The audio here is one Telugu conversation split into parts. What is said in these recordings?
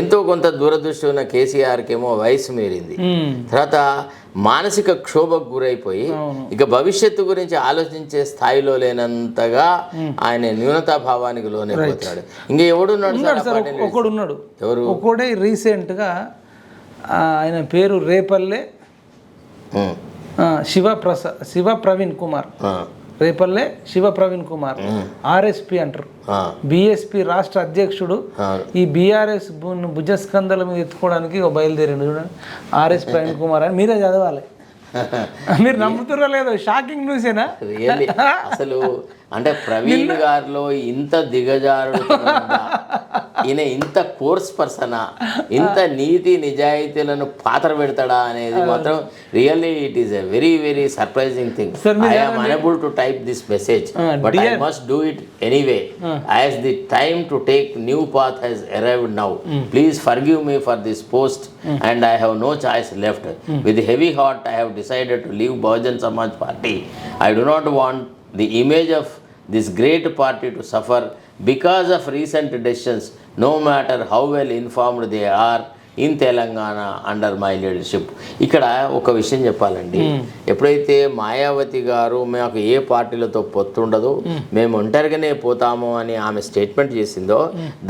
ఎంతో కొంత దూరదృష్టి ఉన్న కేసీఆర్కి ఏమో వయసు మీరింది. తర్వాత మానసిక క్షోభకు గురైపోయి ఇక భవిష్యత్తు గురించి ఆలోచించే స్థాయిలో లేనంతగా ఆయన న్యూనతాభావానికి లోనైపోతున్నాడు. ఇంకా ఎవడున్నాడు? ఒకడు ఉన్నాడు ఎవరు? ఒకడే రీసెంట్గా ఆయన పేరు రేపల్లె శివ ప్రసాద్ శివ ప్రవీణ్ కుమార్. రేపల్లె శివ ప్రవీణ్ కుమార్. ఆర్ఎస్పి అంటారు. బిఎస్పి రాష్ట్ర అధ్యక్షుడు. ఈ బీఆర్ఎస్ భుజస్కంధాల మీద ఎత్తుకోవడానికి ఒక బయలుదేరిండు చూడండి. ఆర్ఎస్ ప్రవీణ్ కుమార్ అని. మీరే చదవాలి. మీరు నమ్ముతున్నా లేదో షాకింగ్ న్యూసేనా అసలు అంటే ప్రవీణ్ గారిలో ఇంత దిగజారుడు ఈయన ఇంత కోర్స్ పర్సనా? ఇంత నీతి నిజాయితీలను పాత్ర పెడతాడా అనేది మాత్రం really it is a very very surprising thing. Sir, మీరు I am unable to type this message but I must do it anyway as the time to take new path he's arrived now please forgive me for this post and I have no choice left with heavy heart I have decided to leave Bahujan Samaj party I do not want the image of this great party to suffer because of recent decisions, no matter how well informed they are in Telangana under my leadership ఇక్కడ ఒక విషయం చెప్పాలండి. ఎప్పుడైతే మాయావతి గారు మాకు ఏ పార్టీలతో పొత్తుండదు మేము ఒంటరిగానే పోతాము అని ఆమె స్టేట్మెంట్ చేసిందో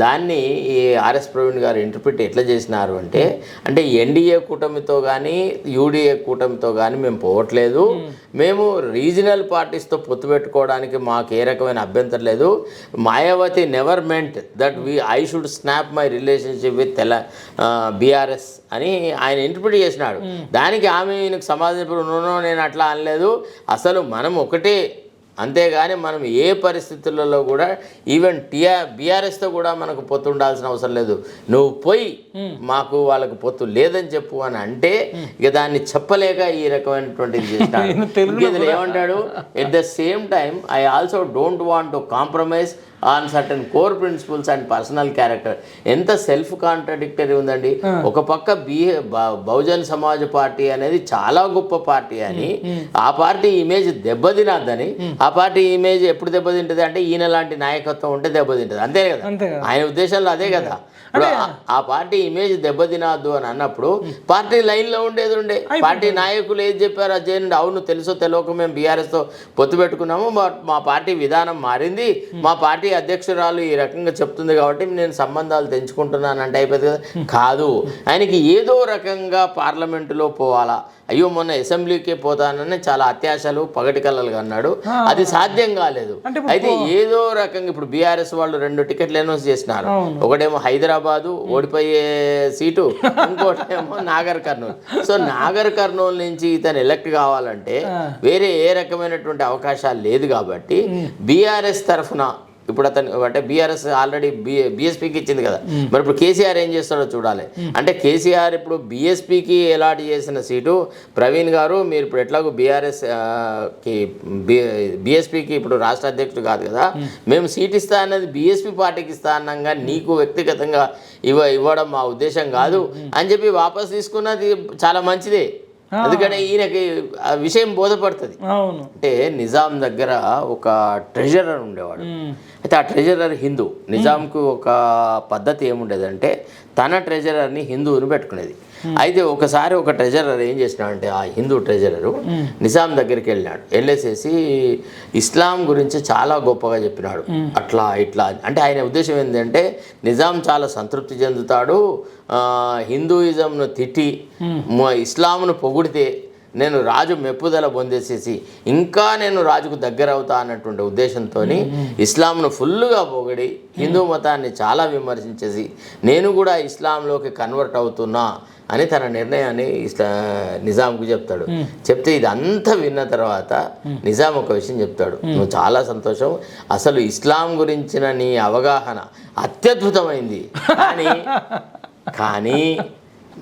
దాన్ని ఈ ఆర్ఎస్ ప్రవీణ్ గారు ఇంటర్ప్రిట్ ఎట్లా చేసినారు అంటే అంటే ఎన్డీఏ కూటమితో కానీ యూడిఏ కూటమితో కానీ మేము పోవట్లేదు. మేము రీజనల్ పార్టీస్తో పొత్తు పెట్టుకోవడానికి మాకు ఏ రకమైన అభ్యంతరం లేదు. Mayawati never meant that we I should snap my relationship with తెల బీఆర్ఎస్ అని ఆయన ఇంటర్ప్రిట్ చేసినాడు. దానికి ఆమె ఈయనకు సమాధానం నేను అట్లా అనలేదు. అసలు మనం ఒకటే అంతేగాని మనం ఏ పరిస్థితులలో కూడా ఈవెన్ టీఆర్ బీఆర్ఎస్తో కూడా మనకు పొత్తు ఉండాల్సిన అవసరం లేదు. నువ్వు పోయి మాకు వాళ్ళకు పొత్తు లేదని చెప్పు అని అంటే ఇక దాన్ని చెప్పలేక ఈ రకమైనటువంటిది ఇందులో ఏమంటాడు? At the same time I also don't want to compromise on certain core principles and personal character ఎంత సెల్ఫ్ కాంట్రడిక్టరీ ఉందండి ఒక పక్క బి బహుజన్ సమాజ్ పార్టీ అనేది చాలా గొప్ప పార్టీ అని ఆ పార్టీ ఇమేజ్ దెబ్బతినద్దని ఆ పార్టీ ఇమేజ్ ఎప్పుడు దెబ్బతింటది అంటే ఈయన లాంటి నాయకత్వం ఉంటే దెబ్బతింటది. అంతే కదా? ఆయన ఉద్దేశంలో అదే కదా. ఆ- పార్టీ ఇమేజ్ దెబ్బతినద్దు అని అన్నప్పుడు పార్టీ లైన్లో ఉండేది ఉండే పార్టీ నాయకులు ఏది చెప్పారో? అది చేయండి. అవును తెలుసో తెలియక మేము బీఆర్ఎస్తో పొత్తు పెట్టుకున్నాము. మా పార్టీ విధానం మారింది. మా పార్టీ అధ్యక్షురాలు ఈ రకంగా చెప్తుంది కాబట్టి నేను సంబంధాలు తెంచుకుంటున్నాను అంటే అయిపోతుంది కదా. కాదు. ఆయనకి ఏదో రకంగా పార్లమెంటులో పోవాలా. అయ్యో మొన్న అసెంబ్లీకే పోతానని చాలా అత్యాశలు పగటి కలలుగా అన్నాడు. అది సాధ్యం కాలేదు. అయితే ఏదో రకంగా ఇప్పుడు బీఆర్ఎస్ వాళ్ళు రెండు టికెట్లు అనౌన్స్ చేసినారు. ఒకటేమో హైదరాబాదు ఓడిపోయే సీటు ఇంకోటేమో నాగర్ కర్నూలు. సో నాగర్ కర్నూలు నుంచి ఇతను ఎలక్ట్ కావాలంటే వేరే ఏ రకమైనటువంటి అవకాశాలు లేదు కాబట్టి బీఆర్ఎస్ తరఫున ఇప్పుడు అతను అంటే బీఆర్ఎస్ ఆల్రెడీ బి బీఎస్పీకి ఇచ్చింది కదా. మరి ఇప్పుడు కేసీఆర్ ఏం చేస్తాడో చూడాలి. అంటే కేసీఆర్ ఇప్పుడు బీఎస్పీకి అలాట్ చేసిన సీటు ప్రవీణ్ గారు మీరు ఇప్పుడు ఎట్లాగో బీఆర్ఎస్కి బీఎస్పీకి ఇప్పుడు రాష్ట్ర అధ్యక్షుడు కాదు కదా. మేము. సీట్ ఇస్తా అన్నది బీఎస్పీ పార్టీకి ఇస్తా అన్నాగా నీకు వ్యక్తిగతంగా ఇవ్వ ఇవ్వడం మా ఉద్దేశం కాదు అని చెప్పి వాపస్ తీసుకున్నది చాలా మంచిదే. ఎందుకంటే ఈయనకి ఆ విషయం బోధపడుతుంది. అవును. అంటే నిజాం దగ్గర ఒక ట్రెజరర్ ఉండేవాడు. అయితే ఆ ట్రెజరర్ హిందూ. నిజాంకు ఒక పద్ధతి ఏముండేదంటే తన ట్రెజరర్ని హిందువుని పెట్టుకునేది. అయితే ఒకసారి ఒక ట్రెజరర్ ఏం చేసినాడంటే ఆ హిందూ ట్రెజరరు నిజాం దగ్గరికి వెళ్ళినాడు. వెళ్ళేసేసి ఇస్లాం గురించి చాలా గొప్పగా చెప్పినాడు. అట్లా ఇట్లా అంటే ఆయన ఉద్దేశం ఏంటంటే నిజాం చాలా సంతృప్తి చెందుతాడు. ఆ, హిందూయిజంను తిట్టి ఇస్లాంను పొగిడితే నేను రాజు మెప్పుదల పొందేసేసి ఇంకా నేను రాజుకు దగ్గర అవుతా అన్నటువంటి ఉద్దేశంతో ఇస్లాంను ఫుల్గా పొగిడి హిందూ మతాన్ని చాలా విమర్శించేసి నేను కూడా ఇస్లాంలోకి కన్వర్ట్ అవుతున్నా అని తన నిర్ణయాన్ని ఇస్లా నిజాంకు చెప్తాడు. చెప్తే ఇదంతా విన్న తర్వాత నిజాం ఒక విషయం చెప్తాడు. నువ్వు చాలా సంతోషం. అసలు ఇస్లాం గురించిన నీ అవగాహన అత్యద్భుతమైంది. కానీ కానీ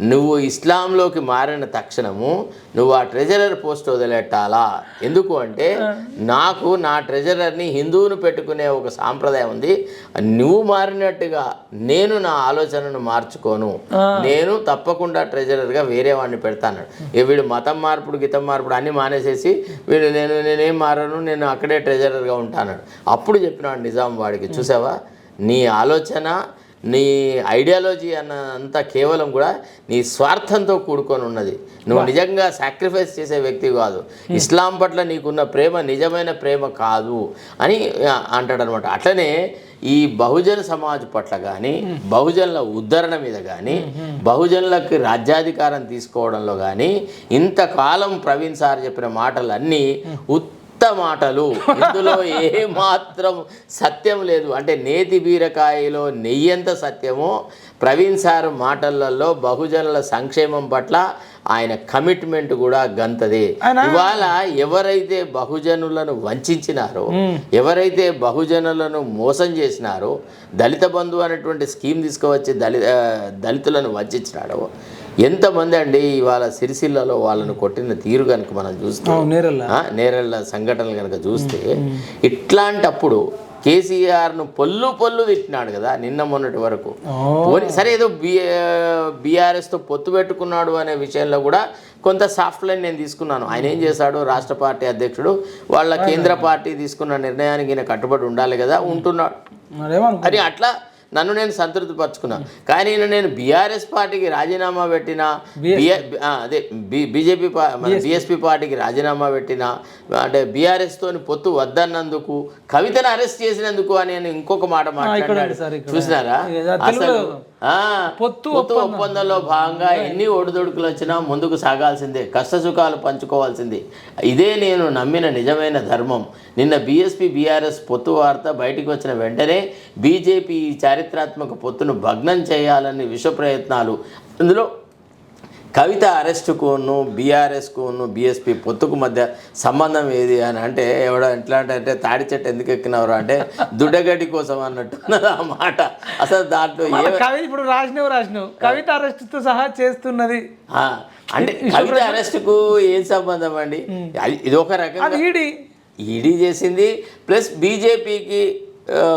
నువ్వు ఇస్లాంలోకి మారిన తక్షణము నువ్వు ఆ ట్రెజరర్ పోస్ట్ వదిలేట్టాలా? ఎందుకు అంటే నాకు నా ట్రెజరర్ని హిందువును పెట్టుకునే ఒక సాంప్రదాయం ఉంది. నువ్వు మారినట్టుగా నేను నా ఆలోచనను మార్చుకోను. నేను తప్పకుండా ట్రెజరర్గా వేరే వాడిని పెడతాను. వీడు మతం మార్పుడు గితం మార్పుడు అన్నీ మానేసేసి వీడు నేను నేనేం మారను నేను అక్కడే ట్రెజరర్గా ఉంటాను. అప్పుడు చెప్పినాడు నిజాం వాడికి చూసావా? నీ ఆలోచన నీ ఐడియాలజీ అన్న అంతా కేవలం కూడా నీ స్వార్థంతో కూడుకొని ఉన్నది. నువ్వు నిజంగా సాక్రిఫైస్ చేసే వ్యక్తి కాదు. ఇస్లాం పట్ల నీకున్న ప్రేమ నిజమైన ప్రేమ కాదు అని అంటాడు అనమాట అట్లనే ఈ బహుజన సమాజ్ పట్ల కానీ బహుజనుల ఉద్ధరణ మీద కానీ బహుజనులకి రాజ్యాధికారం తీసుకోవడంలో కానీ ఇంతకాలం ప్రవీణ్ సార్ చెప్పిన మాటలన్నీ ఉత్త మాటలు. ఇందులో ఏ మాత్రం సత్యం లేదు. అంటే నేతి బీరకాయలో నెయ్యంత సత్యమో ప్రవీణ్ సార్ మాటలలో బహుజనుల సంక్షేమం పట్ల ఆయన కమిట్మెంట్ కూడా గంతదే. ఇవాళ ఎవరైతే బహుజనులను వంచినారో ఎవరైతే బహుజనులను మోసం చేసినారో దళిత బంధు అనేటువంటి స్కీమ్ తీసుకువచ్చి దళిత దళితులను వంచినాడో ఎంతమంది అండి ఇవాళ సిరిసిల్లలో వాళ్ళను కొట్టిన తీరు కనుక మనం చూస్తే నేరళ్ళ సంఘటనలు కనుక చూస్తే ఇట్లాంటప్పుడు కేసీఆర్ను పొల్లు పొల్లు తిట్టినాడు కదా నిన్న మొన్నటి వరకు. సరే ఏదో బీఆర్ఎస్తో పొత్తు పెట్టుకున్నాడు అనే విషయంలో కూడా కొంత సాఫ్ట్ లైన్ నేను తీసుకున్నాను. ఆయన ఏం చేశాడు? రాష్ట్ర పార్టీ అధ్యక్షుడు వాళ్ళ కేంద్ర పార్టీ తీసుకున్న నిర్ణయానికి ఈయన కట్టుబడి ఉండాలి కదా ఉంటున్నాడు. అని అట్లా నన్ను నేను సంతృప్తి పరుచుకున్నా కానీ నేను బీఆర్ఎస్ పార్టీకి రాజీనామా పెట్టిన అదే బీజేపీ బీఎస్పీ. పార్టీకి రాజీనామా పెట్టిన అంటే బీఆర్ఎస్ తోని పొత్తు వద్దన్నందుకు కవితను అరెస్ట్ చేసినందుకు అని నేను ఇంకొక మాట మాట్లాడాడు. చూసినారా? అసలు పొత్తు పొత్తు ఒప్పందంలో భాగంగా ఎన్ని ఒడిదొడుకులు వచ్చినా ముందుకు సాగాల్సిందే కష్టసుఖాలు పంచుకోవాల్సింది. ఇదే నేను నమ్మిన నిజమైన ధర్మం. నిన్న బీఎస్పీ బీఆర్ఎస్ పొత్తు వార్త బయటికి వచ్చిన వెంటనే బీజేపీ ఈ చారిత్రాత్మక పొత్తును భగ్నం చేయాలని విశ్వ ప్రయత్నాలు అందులో కవిత అరెస్టుకును బీఆర్ఎస్కును బీఎస్పీ పొత్తుకు మధ్య సంబంధం ఏది అని అంటే ఎవడో ఎట్లా అంటే తాడి చెట్టు ఎందుకు ఎక్కినవరు అంటే దుడ్డగడ్డి కోసం అన్నట్టు ఆ మాట. అసలు దాంట్లో ఏ కవి ఇప్పుడు రాసినవు రాసినవు. కవిత అరెస్ట్తో సహా చేస్తున్నది. అంటే కవిత అరెస్టుకు ఏం సంబంధం అండి? ఇది ఒక రకంగా అది ఈడి. ఈడీ చేసింది. ప్లస్ బీజేపీకి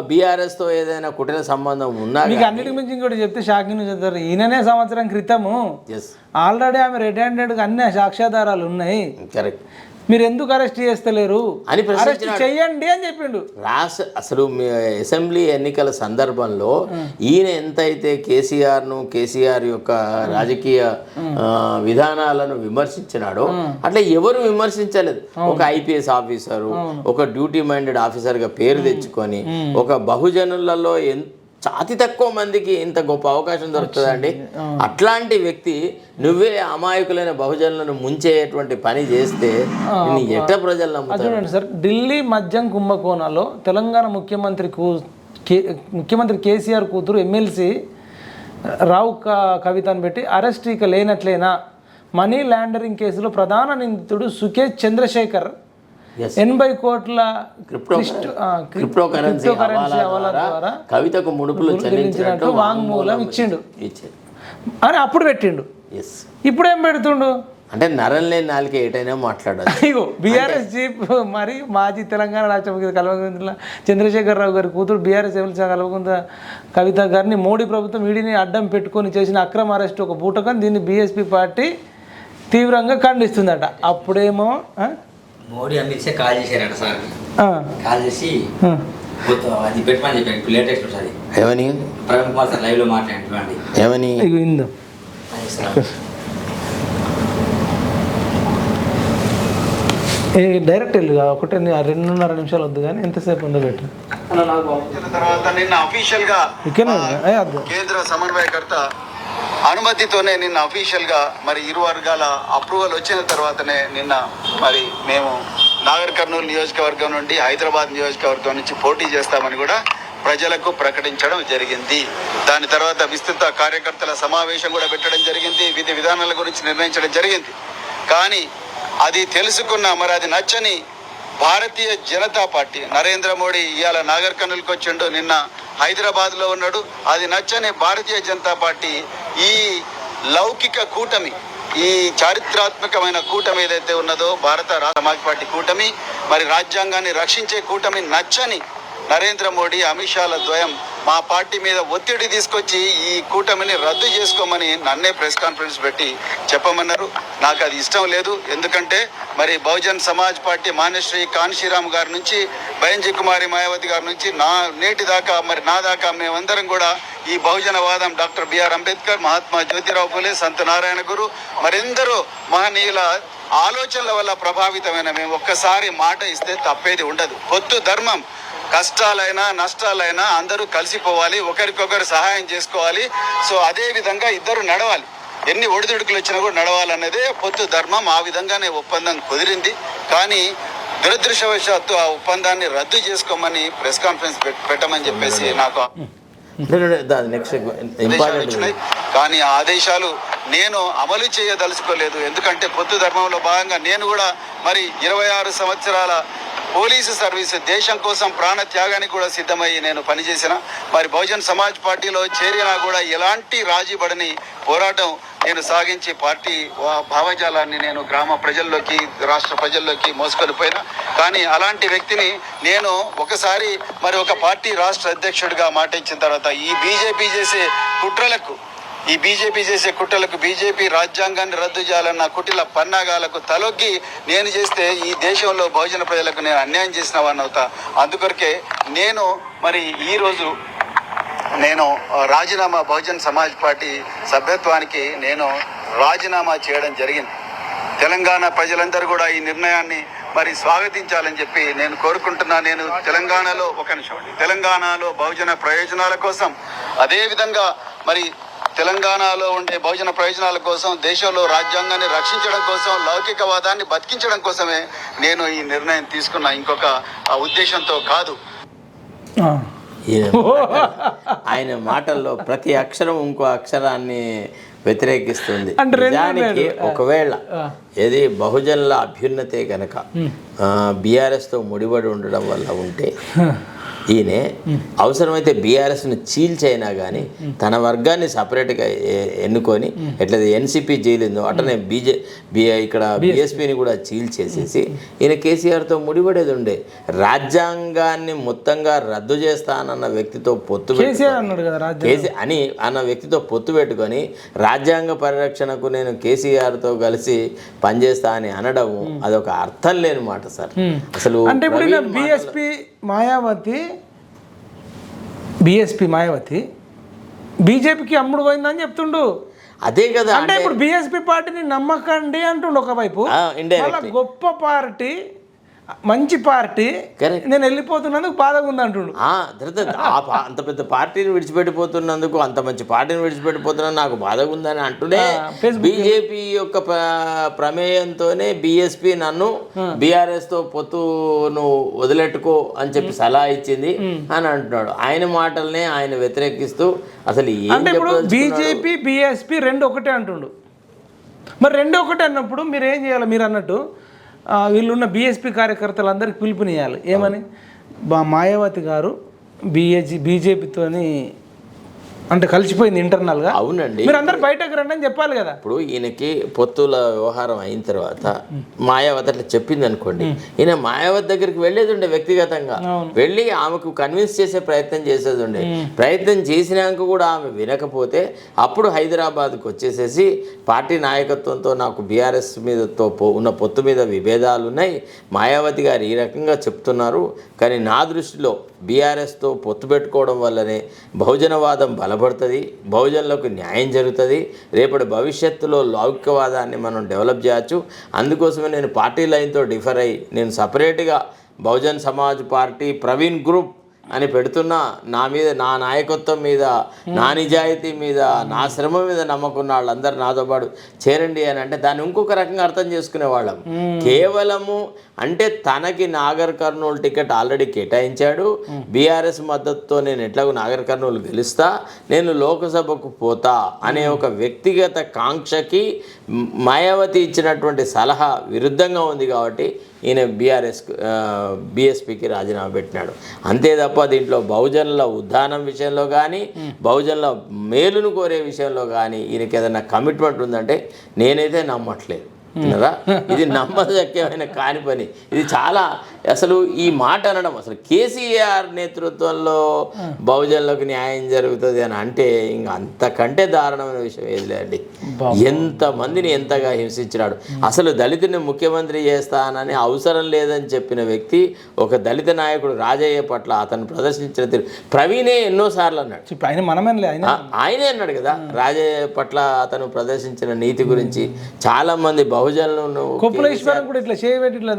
బీఆర్ఎస్తో ఏదైనా కుటిల సంబంధం ఉన్నా మీకు అన్నిటికి మించి ఇంకోటి చెప్తే షాకింగ్ చెప్తారు ఈయననే సంవత్సరం క్రితము. ఎస్ ఆల్రెడీ ఆమె హ్యాండెడ్గా అన్ని సాక్ష్యాధారాలు ఉన్నాయి. కరెక్ట్. మీరు ఎందుకు అరెస్ట్ చేస్తలేరు? అని అరెస్ట్ చెయ్యండి అని చెప్పిండు. రాష్ట్ర అసలు మీ అసెంబ్లీ ఎన్నికల సందర్భంలో ఈయన ఎంతైతే కేసీఆర్ను కేసీఆర్ యొక్క రాజకీయ విధానాలను విమర్శించినాడో అట్లా ఎవరు విమర్శించలేదు. ఒక ఐపీఎస్ ఆఫీసరు ఒక డ్యూటీ మైండెడ్ ఆఫీసర్గా పేరు తెచ్చుకొని ఒక బహుజనులలో ఎంత అతి తక్కువ మందికి ఇంత గొప్ప అవకాశం దొరుకుతుందండి. అట్లాంటి వ్యక్తి నువ్వే అమాయకులైన బహుజనులను ముంచేటువంటి పని చేస్తే ఎట్ట ప్రజలు చూడండి సార్ ఢిల్లీ మద్యం కుంభకోణాల్లో తెలంగాణ ముఖ్యమంత్రి ముఖ్యమంత్రి కేసీఆర్ కూతురు ఎమ్మెల్సీ రావు కవితను పెట్టి అరెస్ట్ ఇక లేనట్లేనా? మనీ లాండరింగ్ కేసులో ప్రధాన నిందితుడు సుకేష్ చంద్రశేఖర్ ఎనభై కోట్ల క్రిప్టో క్రిప్టో కరెన్సీ ద్వారా కవితకు ముడుపులు చెల్లించినట్టు వాంగ్మూలం ఇచ్చిండు. ఇచ్చాడు అని అప్పుడు పెట్టిండు. ఎస్ ఇప్పుడు ఏం పెడుతుండు? అంటే నరం లేని నాలుగు ఏటైనా మాట్లాడాలి ఇగో బీఆర్ఎస్ చీఫ్ మరి మాజీ తెలంగాణ రాష్ట్ర ముఖ్యమంత్రి కల్వకుంట్ల చంద్రశేఖరరావు గారి కూతురు బీఆర్ఎస్ ఎమ్మెల్సీ కల్వకుంట్ల కవిత గారిని మోడీ ప్రభుత్వం వీడిని అడ్డం పెట్టుకొని చేసిన అక్రమ అరెస్ట్ ఒక బూటకం దీన్ని బీఎస్పీ పార్టీ తీవ్రంగా ఖండిస్తుందట. అప్పుడేమో? మోడీ అమిత్ షా కాల్ చేశారట సార్. ఆ, కాల్ చేసి అది పెట్టమని చెప్పాను ఇప్పుడు లేటెస్ట్ సార్ ఏమని? ప్రవీణ్ కుమార్ సార్ లైవ్లో మాట్లాడండి ఏమని? ఏ డైరెక్ట్ వెళ్ళి ఒకటే రెండున్నర నిమిషాలు వద్దు కానీ ఎంతసేపు ఉందో పెట్టు. తర్వాత నిన్న అఫీషియల్గా కేంద్ర సమన్వయకర్త అనుమతితోనే నిన్న అఫీషియల్గా మరి ఇరు వర్గాల అప్రూవల్ వచ్చిన తర్వాతనే నిన్న మరి మేము నాగర్ కర్నూలు నియోజకవర్గం నుండి హైదరాబాద్ నియోజకవర్గం నుంచి పోటీ చేస్తామని కూడా ప్రజలకు ప్రకటించడం జరిగింది. దాని తర్వాత విస్తృత కార్యకర్తల సమావేశం కూడా పెట్టడం జరిగింది. విధి విధానాల గురించి నిర్ణయించడం జరిగింది. కానీ అది తెలుసుకున్న మరి అది నచ్చని భారతీయ జనతా పార్టీ నరేంద్ర మోడీ ఇవాళ నాగర్ కర్నూలుకి వచ్చిండు. నిన్న హైదరాబాద్లో ఉన్నాడు. అది నచ్చని భారతీయ జనతా పార్టీ ఈ లౌకిక కూటమి ఈ చారిత్రాత్మకమైన కూటమి ఏదైతే ఉన్నదో భారత రా- సమాజ్ పార్టీ కూటమి మరి రాజ్యాంగాన్ని రక్షించే కూటమి నచ్చని నరేంద్ర మోడీ అమిత్ షాల ద్వయం మా పార్టీ మీద ఒత్తిడి తీసుకొచ్చి ఈ కూటమిని రద్దు చేసుకోమని నన్నే ప్రెస్ కాన్ఫరెన్స్ పెట్టి చెప్పమన్నారు. నాకు అది ఇష్టం లేదు. ఎందుకంటే మరి బహుజన్ సమాజ్ పార్టీ మాన్యశ్రీ కాన్శీరామ్ గారి నుంచి బయంజీ కుమారి మాయావతి గారి నుంచి నా నేటి దాకా మరి నా దాకా మేమందరం కూడా ఈ బహుజనవాదం డాక్టర్ బిఆర్ అంబేద్కర్ మహాత్మా జ్యోతిరావు ఫులే సంత నారాయణ గురు మరెందరో మహనీయుల ఆలోచనల వల్ల ప్రభావితమైన మేము ఒక్కసారి మాట ఇస్తే తప్పేది ఉండదు. పొత్తు ధర్మం కష్టాలైనా నష్టాలైనా అందరూ కలిసిపోవాలి ఒకరికొకరు సహాయం చేసుకోవాలి. సో అదే విధంగా ఇద్దరు నడవాలి. ఎన్ని ఒడిదుడుకులు వచ్చినా కూడా నడవాలన్నదే పొత్తు ధర్మం. ఆ విధంగానే ఒప్పందం కుదిరింది. కానీ దురదృష్టవశాత్తు ఆ ఒప్పందాన్ని రద్దు చేసుకోమని ప్రెస్ కాన్ఫరెన్స్ పెట్- పెట్టమని చెప్పేసి నాకు కానీ ఆ ఆదేశాలు నేను అమలు చేయదలుచుకోలేదు. ఎందుకంటే పొత్తు ధర్మంలో భాగంగా నేను కూడా మరి ఇరవై ఆరు సంవత్సరాల పోలీసు సర్వీస్ దేశం కోసం ప్రాణ త్యాగానికి కూడా సిద్ధమయ్యి నేను పనిచేసిన. మరి బహుజన్ సమాజ్ పార్టీలో చేరినా కూడా ఎలాంటి రాజీపడని పోరాటం నేను సాగించి పార్టీ వా- భావజాలాన్ని నేను గ్రామ ప్రజల్లోకి రాష్ట్ర ప్రజల్లోకి మోసుకొని కానీ అలాంటి వ్యక్తిని నేను ఒకసారి మరి ఒక పార్టీ రాష్ట్ర అధ్యక్షుడిగా మాట ఇచ్చిన తర్వాత ఈ బీజేపీ చేసే కుట్రలకు ఈ బీజేపీ చేసే కుట్రలకు బీజేపీ రాజ్యాంగాన్ని రద్దు చేయాలన్న కుటిల పన్నాగాలకు తలొగ్గి నేను చేస్తే ఈ దేశంలో బహుజన ప్రజలకు నేను అన్యాయం చేసిన వాడిని అవుతా. అందుకొరకే నేను మరి ఈరోజు నేను రాజీనామా బహుజన్ సమాజ్ పార్టీ సభ్యత్వానికి నేను రాజీనామా చేయడం జరిగింది. తెలంగాణ ప్రజలందరూ కూడా ఈ నిర్ణయాన్ని మరి స్వాగతించాలని చెప్పి నేను కోరుకుంటున్నా. నేను తెలంగాణలో ఒక నిమిషం. తెలంగాణలో బహుజన ప్రయోజనాల కోసం అదేవిధంగా మరి తెలంగాణలో ఉండే బహుజన ప్రయోజనాల కోసం దేశంలో రాజ్యాంగాన్ని రక్షించడం కోసం లౌకికవాదాన్ని బతికించడం కోసమే నేను ఈ నిర్ణయం తీసుకున్న ఇంకొక ఉద్దేశంతో కాదు. ఆ. ఈయన మాటల్లో- ఆయన మాటల్లో ప్రతి అక్షరం ఇంకో అక్షరాన్ని వ్యతిరేకిస్తుంది. నిజానికి. ఒకవేళ ఏది బహుజనుల అభ్యున్నతే కనుక బీఆర్ఎస్తో ముడిపడి ఉండడం వల్ల ఉంటే ఈయన అవసరమైతే బీఆర్ఎస్ను చీల్చైనా కానీ తన వర్గాన్ని సపరేట్గా ఎన్నుకొని ఎట్లా ఎన్సిపి జైలిందో అట్లనే బీజే బి ఇక్కడ బీఎస్పీని కూడా చీల్చేసేసి ఈయన కేసీఆర్తో ముడిపడేది ఉండే రాజ్యాంగాన్ని మొత్తంగా రద్దు చేస్తానన్న వ్యక్తితో పొత్తు కేసీ అని అన్న వ్యక్తితో పొత్తు పెట్టుకొని రాజ్యాంగ పరిరక్షణకు నేను కేసీఆర్తో కలిసి పనిచేస్తా అని అనడం అదొక అర్థం లేని మాట సార్. అసలు అంటే ఇప్పుడు బిఎస్పి మాయావతి బిఎస్పి మాయావతి బీజేపీకి అమ్ముడు పోయిందని చెప్తుండు. అదే కదా అంటే ఇప్పుడు బిఎస్పి పార్టీని నమ్మకండి అంటుండు ఒకవైపు. గొప్ప పార్టీ. మంచి పార్టీ. నేను వెళ్ళిపోతున్నందుకు బాధగా ఉంది అంటుండు. అంత పెద్ద పార్టీని విడిచిపెట్టిపోతున్నందుకు అంత మంచి పార్టీని విడిచిపెట్టిపోతున్నా నాకు బాధగా ఉందని అంటూనే బీజేపీ యొక్క ప్ర- ప్రమేయంతోనే బిఎస్పి నన్ను బీఆర్ఎస్తో పొత్తును వదిలెట్టుకో అని చెప్పి సలహా ఇచ్చింది అని అంటున్నాడు. ఆయన మాటల్నే ఆయన వ్యతిరేకిస్తూ అసలు అంటే ఇప్పుడు? బీజేపీ బిఎస్పి రెండు ఒకటే అంటుండు. మరి రెండు ఒకటే అన్నప్పుడు మీరు ఏం చేయాలి మీరు అన్నట్టు? వీళ్ళున్న బీఎస్పీ కార్యకర్తలందరికీ పిలుపునియాలి ఏమని? మాయావతి గారు బిఏజీ బీజేపీతోని అంటే కలిసిపోయింది ఇంటర్నల్గా అవునండి. మీరు అందరు బయటకు రండి అని చెప్పాలి కదా. ఇప్పుడు ఈయనకి పొత్తుల వ్యవహారం అయిన తర్వాత మాయావతి అట్లా చెప్పింది అనుకోండి. ఈయన మాయావతి దగ్గరికి వెళ్ళేది ఉండే వ్యక్తిగతంగా. వెళ్ళి ఆమెకు కన్విన్స్ చేసే ప్రయత్నం చేసేది ఉండే. ప్రయత్నం చేసినాక కూడా ఆమె వినకపోతే అప్పుడు హైదరాబాద్కి వచ్చేసేసి పార్టీ నాయకత్వంతో నాకు బీఆర్ఎస్ మీదతో ఉన్న పొత్తు మీద విభేదాలు ఉన్నాయి మాయావతి గారు ఈ రకంగా చెప్తున్నారు. కానీ నా దృష్టిలో బీఆర్ఎస్తో పొత్తు పెట్టుకోవడం వల్లనే బహుజనవాదం బలపడుతుంది బహుజనులకు న్యాయం జరుగుతుంది రేపటి భవిష్యత్తులో లౌకికవాదాన్ని మనం డెవలప్ చేయొచ్చు. అందుకోసమే నేను పార్టీ లైన్తో డిఫర్ అయ్యి నేను సపరేట్గా బహుజన్ సమాజ్ పార్టీ ప్రవీణ్ గ్రూప్ అని పెడుతున్నా నా మీద నా నాయకత్వం మీద నా నిజాయితీ మీద నా శ్రమ మీద నమ్మకున్న వాళ్ళందరూ నాతో పాటు చేరండి అని అంటే దాన్ని ఇంకొక రకంగా అర్థం చేసుకునే వాళ్ళం. కేవలము అంటే తనకి నాగర్ కర్నూలు టికెట్ ఆల్రెడీ కేటాయించాడు. బీఆర్ఎస్ మద్దతుతో నేను ఎట్లాగో నాగర్ కర్నూలు గెలుస్తా నేను లోకసభకు పోతా అనే ఒక వ్యక్తిగత కాంక్షకి మాయావతి ఇచ్చినటువంటి సలహా విరుద్ధంగా ఉంది కాబట్టి ఈయన బీఆర్ఎస్ బీఎస్పీకి రాజీనామా పెట్టినాడు. అంతే తప్ప దీంట్లో బహుజనుల ఉద్దానం విషయంలో కానీ బహుజనుల మేలును కోరే విషయంలో కానీ ఈయనకి ఏదైనా కమిట్మెంట్ ఉందంటే నేనైతే నమ్మట్లేదు. విన్నారా ఇది నమ్మశక్యమైన కాని పని. ఇది చాలా అసలు ఈ మాట అనడం అసలు కేసీఆర్ నేతృత్వంలో బహుజనులకు న్యాయం జరుగుతుంది అని అంటే ఇంకా అంతకంటే దారుణమైన విషయం ఏది లేదండి. ఎంత మందిని ఎంతగా హింసించినాడు. అసలు దళితుని ముఖ్యమంత్రి చేస్తానని అవసరం లేదని చెప్పిన వ్యక్తి ఒక దళిత నాయకుడు రాజయ్య పట్ల అతను ప్రదర్శించిన తీరు. ప్రవీణే ఎన్నోసార్లు అన్నాడు. ఆయన మనమేనలే ఆయన. అన్నాడు కదా. రాజయ్య పట్ల అతను ప్రదర్శించిన నీతి గురించి చాలా మంది బహుజనులను కుప్పలేశ్వరం కూడా ఇట్లా చేయబెట్టి ఇట్లా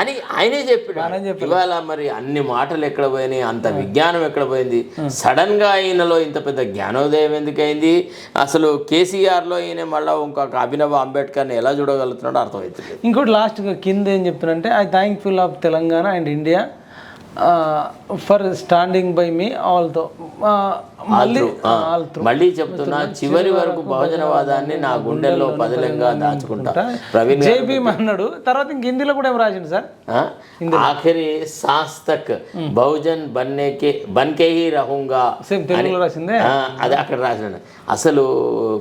అని ఆయనే చెప్పాడు. ఇవాళ మరి అన్ని మాటలు ఎక్కడ పోయినాయి? అంత విజ్ఞానం ఎక్కడ పోయింది? సడన్గా ఈయనలో ఇంత పెద్ద జ్ఞానోదయం ఎందుకైంది అసలు కేసీఆర్లో ఈయన మళ్ళీ ఇంకొక అభినవ్ అంబేద్కర్ని ఎలా చూడగలుగుతున్నాడో అర్థమవుతుంది ఇంకోటి లాస్ట్గా కింద ఏం చెప్తున్నారంటే I thankful of Telangana and India for standing by me ఆల్తో మళ్ళీ మళ్ళీ చెప్తున్నా చివరి వరకు బహుజనవాదాన్ని నా గుండెల్లో పదిలంగా దాచుకుంటా. ప్రవీణ్ జేబీ అన్నాడు తర్వాత ఇంక హిందీలో కూడా ఏం రాసిండు సార్? ఆఖరి సాస్ తక్ బహుజన్ బన్నేకే బన్కే హీ రహుంగా తెలుగులో రాసిందే? అది అక్కడ రాసినాడు. అసలు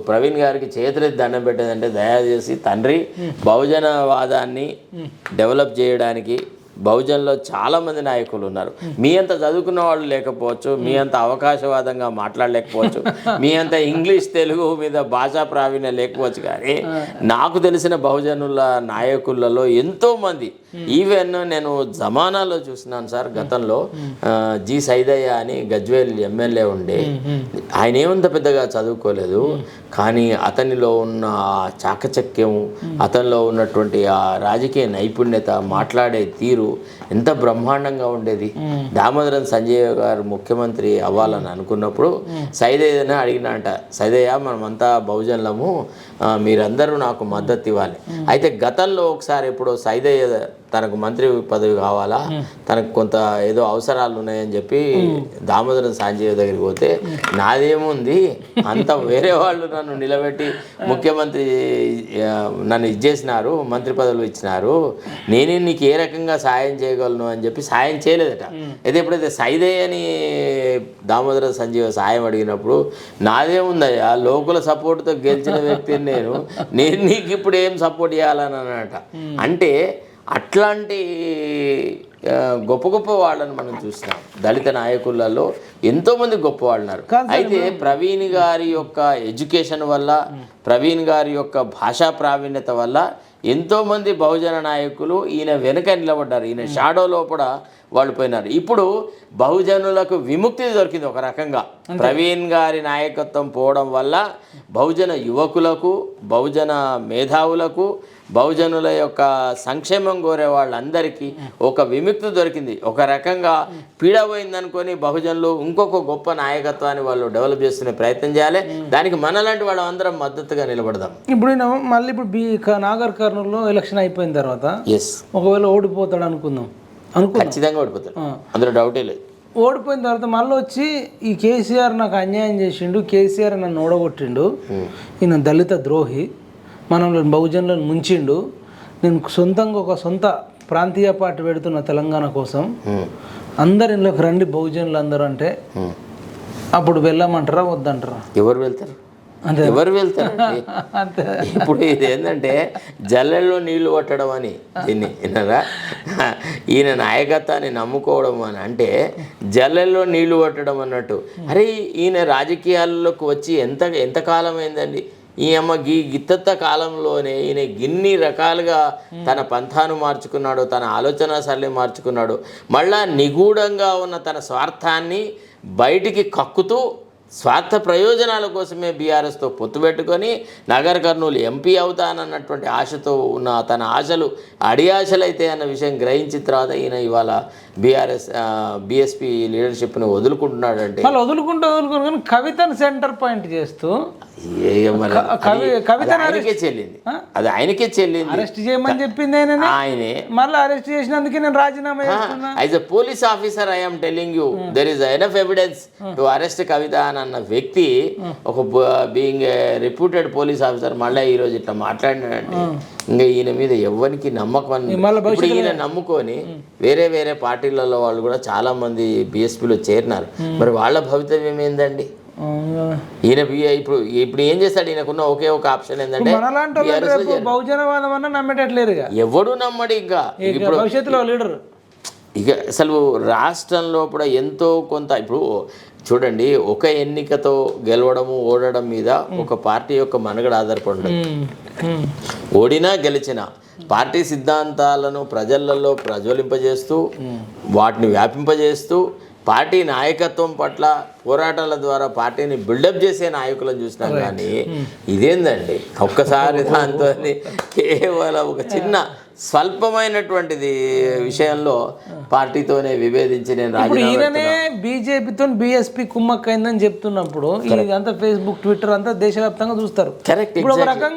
ప్రవీణ్ గారికి చేతులెత్తి దండం పెట్టేదంటే దయచేసి తండ్రి బహుజనవాదాన్ని డెవలప్ చేయడానికి బహుజన్లో చాలా మంది నాయకులు ఉన్నారు. మీ అంత చదువుకున్న వాళ్ళు లేకపోవచ్చు మీ అంత అవకాశవాదంగా మాట్లాడలేకపోవచ్చు మీ అంత ఇంగ్లీష్ తెలుగు మీద భాషా ప్రావీణ్యం లేకపోవచ్చు కానీ నాకు తెలిసిన బహుజనుల నాయకులలో ఎంతో మంది ఈవెన్ నేను జమానాలో చూసినాను సార్ గతంలో జి సైదయ్య అని గజ్వేల్ ఎమ్మెల్యే ఉండే. ఆయన ఏమంత పెద్దగా చదువుకోలేదు కానీ అతనిలో ఉన్న చాకచక్యం అతనిలో ఉన్నటువంటి ఆ రాజకీయ నైపుణ్యత మాట్లాడే తీరు ఎంత బ్రహ్మాండంగా ఉండేది. దామోదరం సంజయ్ గారు ముఖ్యమంత్రి అవ్వాలని అనుకున్నప్పుడు సైదయ్యని అడిగినంట సైదయ్య మనమంతా బహుజనులము మీరందరూ నాకు మద్దతు ఇవ్వాలి. అయితే గతంలో ఒకసారి ఎప్పుడో సైదయ్య తనకు మంత్రి పదవి కావాలా? తనకు కొంత ఏదో అవసరాలు ఉన్నాయని చెప్పి దామోదరం సంజయ్ దగ్గరికి పోతే నాదేముంది? అంత వేరే వాళ్ళు నన్ను నిలబెట్టి ముఖ్యమంత్రి నన్ను ఇచ్చేసినారు మంత్రి పదవులు ఇచ్చినారు నేనే నీకు ఏ రకంగా సాయం చేయగలను? అని చెప్పి సాయం చేయలేదట. అయితే ఎప్పుడైతే సైదయ్య అని దామోదర సంజీవ సాయం అడిగినప్పుడు నాదేముందయ్యా? లోకుల సపోర్ట్తో గెలిచిన వ్యక్తిని నేను నేను నీకు ఇప్పుడు ఏం సపోర్ట్ చేయాలని అన్నట అంటే అట్లాంటి గొప్ప గొప్ప వాళ్ళని మనం చూసినాం. దళిత నాయకులలో ఎంతోమంది గొప్ప వాళ్ళు ఉన్నారు అయితే ప్రవీణ్ గారి యొక్క ఎడ్యుకేషన్ వల్ల ప్రవీణ్ గారి యొక్క భాషా ప్రావీణ్యత వల్ల ఎంతోమంది బహుజన నాయకులు ఈయన వెనుక నిలబడ్డారు. ఈయన షాడో లోపల వాళ్ళు పోయినారు. ఇప్పుడు బహుజనులకు విముక్తి దొరికింది ఒక రకంగా. ప్రవీణ్ గారి నాయకత్వం పోవడం వల్ల బహుజన యువకులకు బహుజన మేధావులకు బహుజనుల యొక్క సంక్షేమం కోరే వాళ్ళందరికీ ఒక విముక్తి దొరికింది. ఒక రకంగా పీడ పోయిందనుకొని బహుజనులు ఇంకొక గొప్ప నాయకత్వాన్ని వాళ్ళు డెవలప్ చేసుకునే ప్రయత్నం చేయాలి. దానికి మనలాంటి వాళ్ళందరం మద్దతుగా నిలబడదాం. ఇప్పుడు మళ్ళీ ఇప్పుడు బీ నాగర్ కర్నూలులో ఎలక్షన్ అయిపోయిన తర్వాత ఎస్ ఒకవేళ ఓడిపోతాడు అనుకుందాం. అనుకుందాం. ఖచ్చితంగా ఓడిపోతారు అందులో డౌటే లేదు. ఓడిపోయిన తర్వాత మళ్ళీ వచ్చి ఈ కేసీఆర్ నాకు అన్యాయం చేసిండు కేసీఆర్ నన్ను ఓడగొట్టిండు. ఈయన దళిత ద్రోహి. మనల్ని బహుజనులను ముంచిండు. నేను సొంతంగా ఒక సొంత ప్రాంతీయ పార్టీ పెడుతున్న తెలంగాణ కోసం. అందరు ఇంట్లోకి రండి బహుజనులు అందరూ అంటే. అప్పుడు వెళ్ళమంటారా వద్దంటారా? ఎవరు వెళ్తారు? అంతే. ఎవరు వెళ్తారు? అంతే. ఇప్పుడు ఇది ఏంటంటే జల్లెల్లో నీళ్ళు కొట్టడం అని. దీన్ని ఈయన నాయకత్వాన్ని నమ్ముకోవడం అని. అంటే జల్లెల్లో నీళ్ళు కొట్టడం అన్నట్టు. అరే ఈయన రాజకీయాల్లోకి వచ్చి ఎంత ఎంతకాలం అయిందండి? ఈ అమ్మ గీ గిత్తత్త కాలంలోనే ఈయన గిన్ని రకాలుగా తన పంథాను మార్చుకున్నాడు తన ఆలోచన సరళి మార్చుకున్నాడు మళ్ళా నిగూఢంగా ఉన్న తన స్వార్థాన్ని బయటికి కక్కుతూ స్వార్థ ప్రయోజనాల కోసమే బీఆర్ఎస్తో పొత్తు పెట్టుకొని నగర్ కర్నూలు ఎంపీ అవుతానన్నటువంటి ఆశతో ఉన్న తన ఆశలు అడి ఆశలు అయితే అన్న విషయం గ్రహించిన తర్వాత ఈయన ఇవాళ బీఆర్ఎస్ బీఎస్పీ లీడర్షిప్ని వదులుకుంటున్నాడంటే వాళ్ళు వదులుకుంటూ వదులుకుంటూ కానీ కవితను సెంటర్ పాయింట్ చేస్తూ ఆయనకే చెల్లింది. అది ఆయనకే చెల్లింది. అరెస్ట్ చేయమని చెప్పింది ఆయనే. మళ్ళీ అరెస్ట్ చేసినందుకే నేను రాజీనామా as a police officer I'm telling you there is enough evidence to arrest Kavitha అని అన్న వ్యక్తి ఒక బీయింగ్ రిప్యూటెడ్ పోలీస్ ఆఫీసర్ మళ్ళీ ఈ రోజు ఇట్లా మాట్లాడినాడంటే ఇంకా ఈయన మీద ఎవరికి నమ్మకం ఇప్పుడు ఈయన నమ్ముకొని వేరే వేరే పార్టీలలో వాళ్ళు కూడా చాలా మంది బీఎస్పీలో చేరినారు. మరి వాళ్ళ భవితవ్యం ఏందండి. ఈయన ఇప్పుడు ఇప్పుడు ఏం చేస్తాడు? ఈయనకున్న ఒకే ఒక ఆప్షన్ ఏంటంటే. బహుజనవాదం అన్న నమ్మేటట్లేరు ఎవడు నమ్మడు ఇంకా. ఇక ఇప్పుడు భవిష్యత్తులో లీడర్. ఇక అసలు రాష్ట్రంలో కూడా ఎంతో కొంత ఇప్పుడు చూడండి ఒక ఎన్నికతో గెలవడము ఓడడం మీద ఒక పార్టీ యొక్క మనుగడ ఆధారపడి. ఓడినా గెలిచినా పార్టీ సిద్ధాంతాలను ప్రజలలో ప్రజ్వలింపజేస్తూ వాటిని వ్యాపింపజేస్తూ పార్టీ నాయకత్వం పట్ల పోరాటాల ద్వారా పార్టీని బిల్డప్ చేసే నాయకులను చూసినాం కానీ ఇదేందండి? ఒక్కసారి దాంతో కేవలం ఒక చిన్న స్వల్పమైనటువంటిది విషయంలో పార్టీతోనే విభేదించి నేను ఈయననే బీజేపీతో బీఎస్పీ కుమ్మక్కైందని చెప్తున్నప్పుడు ఇదంతా ఫేస్బుక్ ట్విట్టర్ అంతా దేశవ్యాప్తంగా చూస్తారు. కరెక్ట్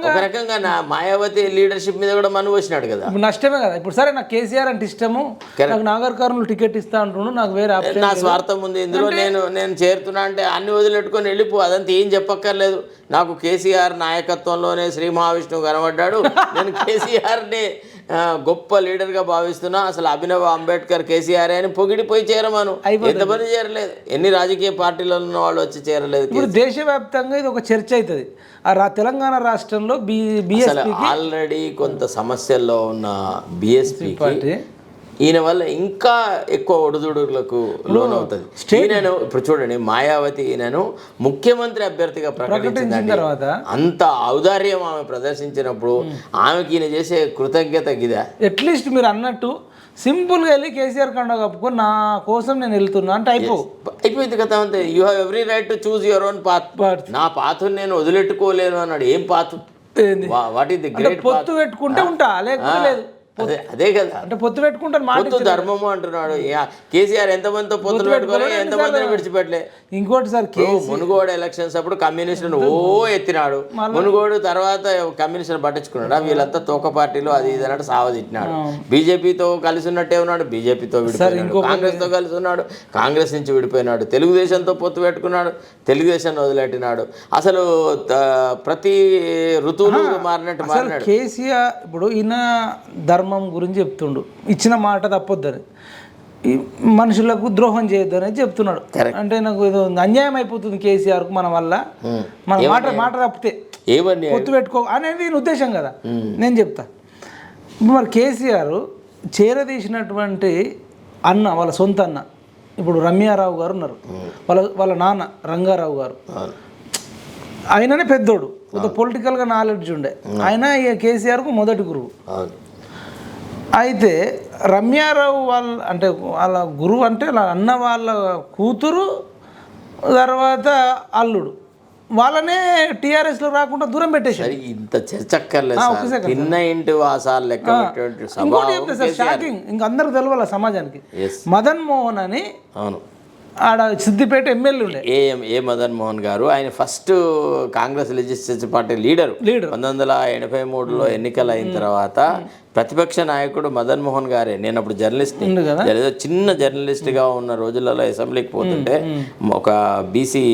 ఒక రకంగా నా మాయావతి లీడర్షిప్ మీద కూడా మను వచ్చినాడు కదా. నష్టమే కదా. ఇప్పుడు సరే నాకు కేసీఆర్ అంటే ఇష్టము. నాకు నాగర్ కర్నూలు టికెట్ ఇస్తా అంటుండు నాకు వేరే నా స్వార్థం ఉంది. ఇందులో నేను నేను చేరుతున్నా అంటే అన్ని వదిలిపెట్టుకొని వెళ్ళిపో. అదంతా ఏం చెప్పక్కర్లేదు. నాకు కేసీఆర్ నాయకత్వంలోనే శ్రీ మహావిష్ణువు కనబడ్డాడు. నేను కేసీఆర్ని గొప్ప లీడర్గా భావిస్తున్నా అసలు అభినవ్ అంబేద్కర్ కేసీఆర్ అని పొగిడిపోయి చేరమాను. ఎంతమంది చేరలేదు ఎన్ని రాజకీయ పార్టీలలో ఉన్న వాళ్ళు వచ్చి చేరలేదు ఇప్పుడు దేశవ్యాప్తంగా ఇది ఒక చర్చ అవుతుంది. ఆ తెలంగాణ రాష్ట్రంలో బి ఆల్రెడీ కొంత సమస్యల్లో ఉన్న బిఎస్పీకి పార్టీ ఈయన వల్ల ఇంకా ఎక్కువ ఒడిదుడుకులకు లోనవుతుంది. ఈయనను ఇప్పుడు చూడండి మాయావతి ఈయనను ముఖ్యమంత్రి అభ్యర్థిగా ప్రకటించిందండి. తర్వాత అంత ఔదార్యం ఆమె ప్రదర్శించినప్పుడు ఆమెకి ఈయన చేసే కృతజ్ఞత గిదా. అట్లీస్ట్ మీరు అన్నట్టు సింపుల్గా వెళ్ళి కేసీఆర్ కండ కప్పుకొని నా కోసం నేను వెళ్తున్నా అంటే అయిపో అయిపోయింది కదా అంతే. You have every right to choose your own path. నా పాత్రను నేను వదిలెట్టుకోలేను అన్నాడు. ఏం పాత్? వాట్ ఈస్ ది అంటే గ్రేట్ పొత్తు పెట్టుకుంటే ఉంటా లేకపోతే లేదు. అదే కదా. అంటే పొత్తు పెట్టుకుంటాను మాట పొత్తు ధర్మము అంటున్నాడు. కేసీఆర్ ఎంతమందితో పొత్తులు పెట్టుకోలే ఎంతమందిని విడిచిపెట్టలే. ఇంకోటి సార్ మునుగోడు ఎలక్షన్స్ అప్పుడు కమ్యూనిస్టులను ఓ ఎత్తినాడు. మునుగోడు తర్వాత కమ్యూనిస్టులు పట్టించుకున్నాడు? వీళ్ళంతా తోక పార్టీలు అది ఇది అన్నట్టు సావదిట్టినాడు బీజేపీతో కలిసి ఉన్నట్టే ఉన్నాడు బీజేపీతో విడిపోయినాడు. కాంగ్రెస్తో కలిసి ఉన్నాడు కాంగ్రెస్ నుంచి విడిపోయినాడు. తెలుగుదేశంతో పొత్తు పెట్టుకున్నాడు తెలుగుదేశాన్ని వదిలెట్టినాడు అసలు ప్రతి ఋతువులు మారినట్టు మారినాడు. కేసీఆర్ ఇప్పుడు ఈయన ధర్మం గురించి చెప్తుండు. ఇచ్చిన మాట తప్పొద్దని ఈ మనుషులకు ద్రోహం చేయొద్దని చెప్తున్నాడు. అంటే నాకు ఏదో అన్యాయం అయిపోతుంది కేసీఆర్కు మన వల్ల. మన మాట మాట తప్పితే ఏమని పొత్తు పెట్టుకో అనేది ఉద్దేశం కదా. నేను చెప్తా. మరి కేసీఆర్ చేరదీసినటువంటి అన్న వాళ్ళ సొంత అన్న ఇప్పుడు రమ్యారావు గారు ఉన్నారు. వాళ్ళ వాళ్ళ నాన్న రంగారావు గారు. ఆయననే పెద్దోడు. కొంత పొలిటికల్గా నాలెడ్జ్ ఉండే. ఆయన కేసీఆర్కు మొదటి గురువు. అయితే రమ్యారావు వాళ్ళ అంటే వాళ్ళ గురువు అంటే అన్న వాళ్ళ కూతురు తర్వాత అల్లుడు. వాళ్ళనే టీఆర్ఎస్లో రాకుండా దూరం పెట్టేశారు. ఇంత చర్చక్కర్లేదు తిన్న ఇంటి వాసాలు లెక్క ఇంకోటి చెప్తా సార్ షాకింగ్ ఇంక అందరికి తెలవాలి సమాజానికి. మదన్ మోహన్ అని అవును. ఆడ సిద్దిపేట ఎమ్మెల్యే ఉండే. ఏ ఏ మదన్ మోహన్ గారు ఆయన first Congress legislative party leader leader. పంతొమ్మిది వందల ఎనభై మూడులో ఎన్నికలు అయిన తర్వాత ప్రతిపక్ష నాయకుడు మదన్ మోహన్ గారే. నేను అప్పుడు జర్నలిస్ట్ చిన్న జర్నలిస్ట్గా ఉన్న రోజులలో అసెంబ్లీకి పోతుంటే ఒక బీసీ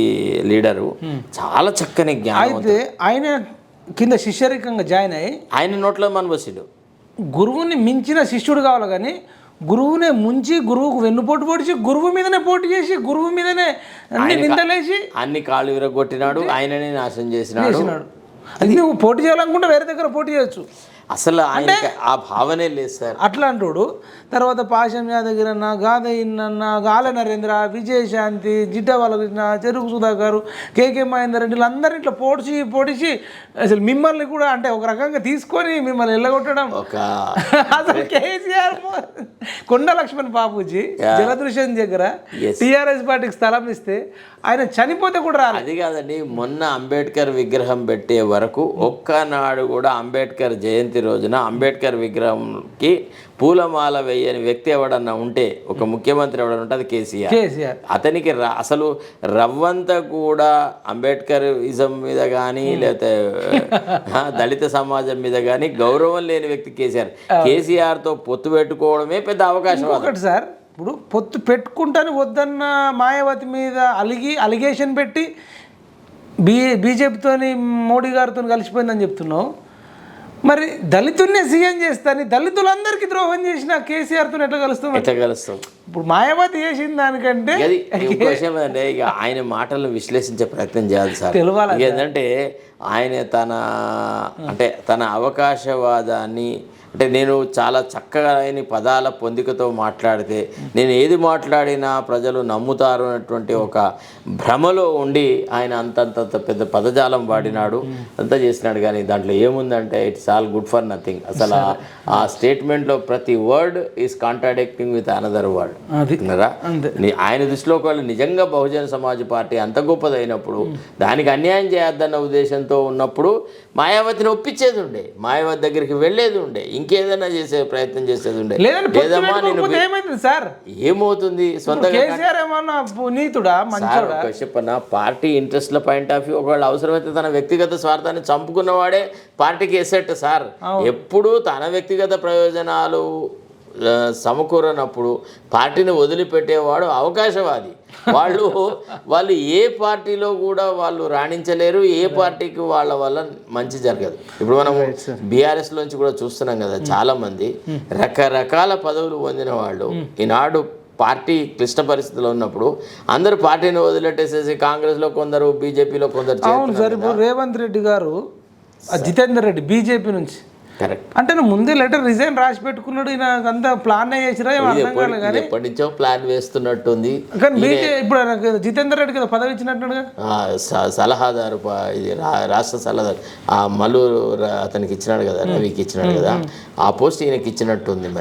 లీడరు చాలా చక్కని జ్ఞానం అయితే ఆయన కింద శిష్యరికంగా జాయిన్ అయ్యి ఆయన నోట్లో మనబసిడు గురువుని మించిన శిష్యుడు కావాలి కానీ గురువునే ముంచి గురువుకు వెన్నుపోటు పొడిచి గురువు మీదనే పోటీ చేసి గురువు మీదనే అన్ని నిందలేసి అన్ని కాళ్ళు విరగొట్టినాడు ఆయననే నాశనం చేసినాడు. అది నువ్వు పోటీ చేయాలనుకుంటే వేరే దగ్గర పోటీ చేయొచ్చు. అసలు ఆయనకి ఆ భావనే లేదు సార్. అట్లా అంటాడు తర్వాత పాశం యాదగిరన్న గాదయ్యన్న గాల నరేంద్ర విజయశాంతి జిడ్డ బాలకృష్ణ చెరుకు సుధాకర్ కేకే మహేందర్ రెడ్డి వీళ్ళందరూ ఇట్లా పోడిచి పోడిచి అసలు మిమ్మల్ని కూడా అంటే ఒక రకంగా తీసుకొని మిమ్మల్ని వెళ్ళగొట్టడం ఒక అసలు కేసీఆర్ కొండ లక్ష్మణ్ బాబుజీ జలదృశ్యం దగ్గర. టీఆర్ఎస్ పార్టీకి స్థలం ఇస్తే ఆయన చనిపోతే కూడా రాలేదు. అది కాదండి మొన్న అంబేద్కర్ విగ్రహం పెట్టే వరకు ఒక్కనాడు కూడా అంబేద్కర్ జయంతి రోజున అంబేద్కర్ విగ్రహంకి పూలమాల వేయని వ్యక్తి ఎవడన్నా ఉంటే ఒక ముఖ్యమంత్రి ఎవడన్నా ఉంటే అది కేసీఆర్. కేసీఆర్. అతనికి అసలు రవ్వంతా కూడా అంబేద్కర్ ఇజం మీద కానీ లేకపోతే దళిత సమాజం మీద కానీ గౌరవం లేని వ్యక్తి కేసీఆర్. కేసీఆర్తో పొత్తు పెట్టుకోవడమే పెద్ద అవకాశం ఒకటి సార్ ఇప్పుడు పొత్తు పెట్టుకుంటాను వద్దన్న మాయావతి మీద అలిగి అలిగేషన్ పెట్టి బీ బీజేపీతోని మోడీ గారితో కలిసిపోయిందని చెప్తున్నావు. మరి దళితున్నే సీఎం చేస్తాను దళితులందరికీ ద్రోహం చేసిన కేసీఆర్తో ఎట్లా కలుస్తాం ఎట్లా కలుస్తాం? ఇప్పుడు మాయావతి చేసిన దానికంటే అది ఇంకో ఆయన మాటలను విశ్లేషించే ప్రయత్నం చేయాలి సార్. తెలవాలి ఇక ఏంటంటే ఆయన తన అంటే తన అవకాశవాదాన్ని అంటే నేను చాలా చక్కగా ఆయన పదాల పొందికతో మాట్లాడితే నేను ఏది మాట్లాడినా ప్రజలు నమ్ముతారు అన్నటువంటి ఒక భ్రమలో ఉండి ఆయన అంతంత పెద్ద పదజాలం వాడినాడు. అంతా చేసినాడు కానీ దాంట్లో ఏముందంటే it's all good for nothing. అసలు ఆ- స్టేట్మెంట్లో ప్రతి word is contradicting with another word. ఆయన దృష్టిలో ఒకవేళ నిజంగా బహుజన సమాజ్ పార్టీ అంత గొప్పదైనప్పుడు దానికి అన్యాయం చేయొద్దన్న ఉద్దేశంతో ఉన్నప్పుడు మాయావతిని ఒప్పించేది ఉండే. మాయావతి దగ్గరికి వెళ్ళేది ఉండే. ఇంకేదైనా చేసే ప్రయత్నం చేసేది ఉండే. లేదమ్మా నేను సార్? ఏమవుతుంది? సొంతంగా కేసీఆర్ ఏమన్నా నీతుడా సార్ మంచోడా? ఒక చెప్పన? పార్టీ ఇంట్రెస్ట్ల పాయింట్ ఆఫ్ వ్యూ ఒకవేళ అవసరమైతే తన వ్యక్తిగత స్వార్థాన్ని చంపుకున్నవాడే పార్టీకి ఎసెట్ సార్. ఎప్పుడు తన వ్యక్తిగత ప్రయోజనాలు సమకూరనప్పుడు పార్టీని వదిలిపెట్టేవాడు అవకాశవాది. వాళ్ళు వాళ్ళు ఏ పార్టీలో కూడా వాళ్ళు రాణించలేరు ఏ పార్టీకి వాళ్ళ వల్ల మంచి జరగదు. ఇప్పుడు మనం బీఆర్ఎస్ నుంచి కూడా చూస్తున్నాం కదా చాలా మంది రకరకాల పదవులు పొందిన వాళ్ళు ఈనాడు పార్టీ క్లిష్ట పరిస్థితిలో ఉన్నప్పుడు అందరూ పార్టీని వదిలేటేసేసి కాంగ్రెస్లో కొందరు బీజేపీలో కొందరు అవును సార్ ఇప్పుడు రేవంత్ రెడ్డి గారు జితేందర్ రెడ్డి బీజేపీ నుంచి. కరెక్ట్ అంటే ముందే లెటర్ రిజైన్ రాసి పెట్టుకున్నాడు ఈయన అంతా ప్లాన్ చేసిరా ఏమో అర్థం కాలే కానీ ఎప్పటి నుంచో ప్లాన్ వేస్తున్నట్టుంది. కానీ బీజే ఇప్పుడు జితేందర్ రెడ్డి కదా పదవి ఇచ్చినట్టుగా సలహాదారు ఇది రాష్ట్ర సలహాదారు. ఆ మల్లు రా- అతనికి ఇచ్చినాడు కదా రవికి ఇచ్చినాడు కదా. ఆ పోస్ట్ ఈయనకి ఇచ్చినట్టుంది